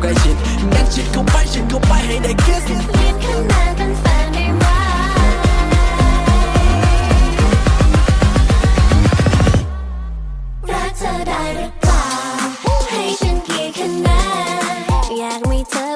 ใกล้ชิดนั่งชิดเข้าไปชิดเข้าไปให้ได้คิสคิดขึ้นมาเป็นแฟนได้ไหมรักเธได้หรือเปล่าให้ฉันกี่คะแนนอยากมีเธอ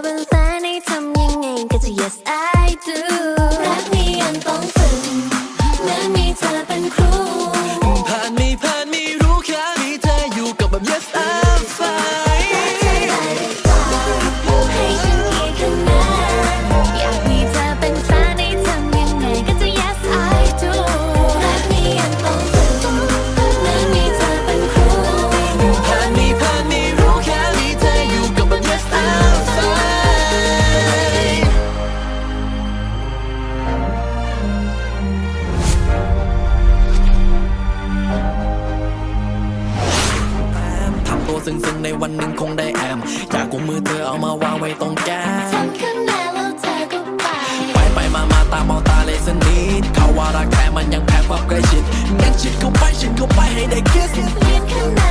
ซึ้งซึ่งในวันหนึ่งคงได้แอม จากกุมมือเธอเอามาวางไว้ตรงแก้มฉันขึ้นมาแล้วเธอก็ไป ไปไปมามาตามองตาเลยสนิทเขาว่ารักแท้มันยังแพ้ความใกล้ชิดงั้นชิดเข้าไปชิดเข้าไปให้ได้คิสเลียนขึ้น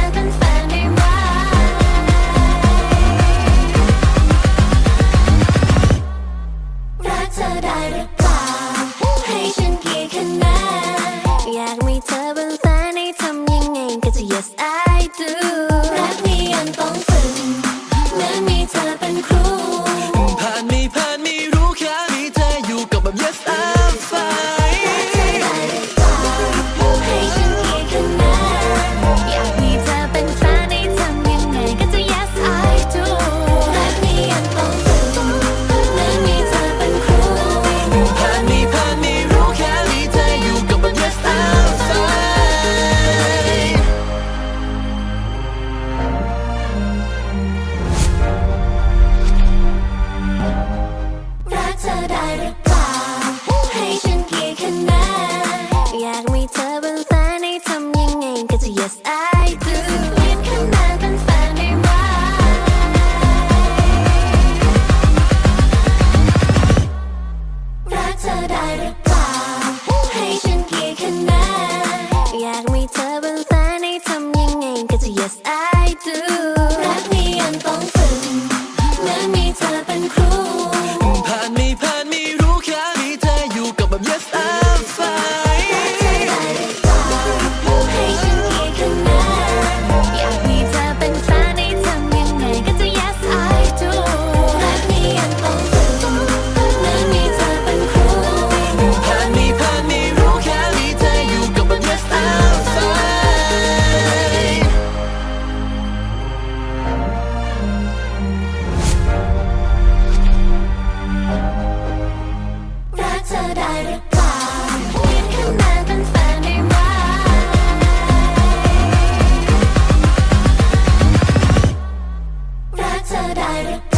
I do. that's a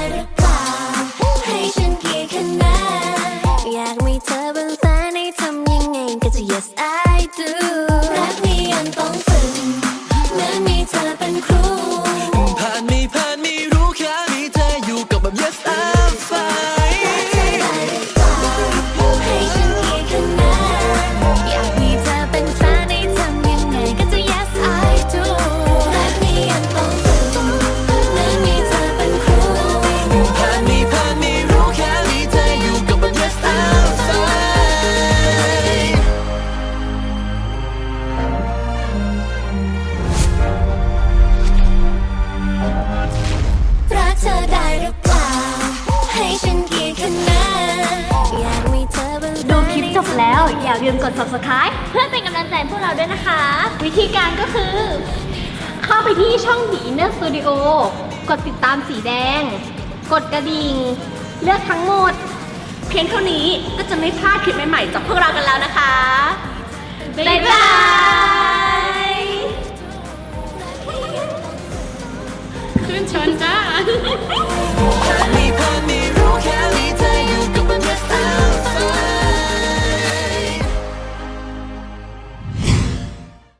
Bye. ลืมกด subscribe เพื่อเป็นกำลังใจพวกเราด้วยนะคะ วิธีการก็คือ เข้าไปที่ช่อง The Inner Studio กดติดตามสีแดง กดกระดิ่ง เลือกทั้งหมด เพียงเท่านี้ก็จะไม่พลาดคลิปใหม่ๆจากพวกเรากันแล้วนะคะ บ๊ายบายขึ้นชนจ้า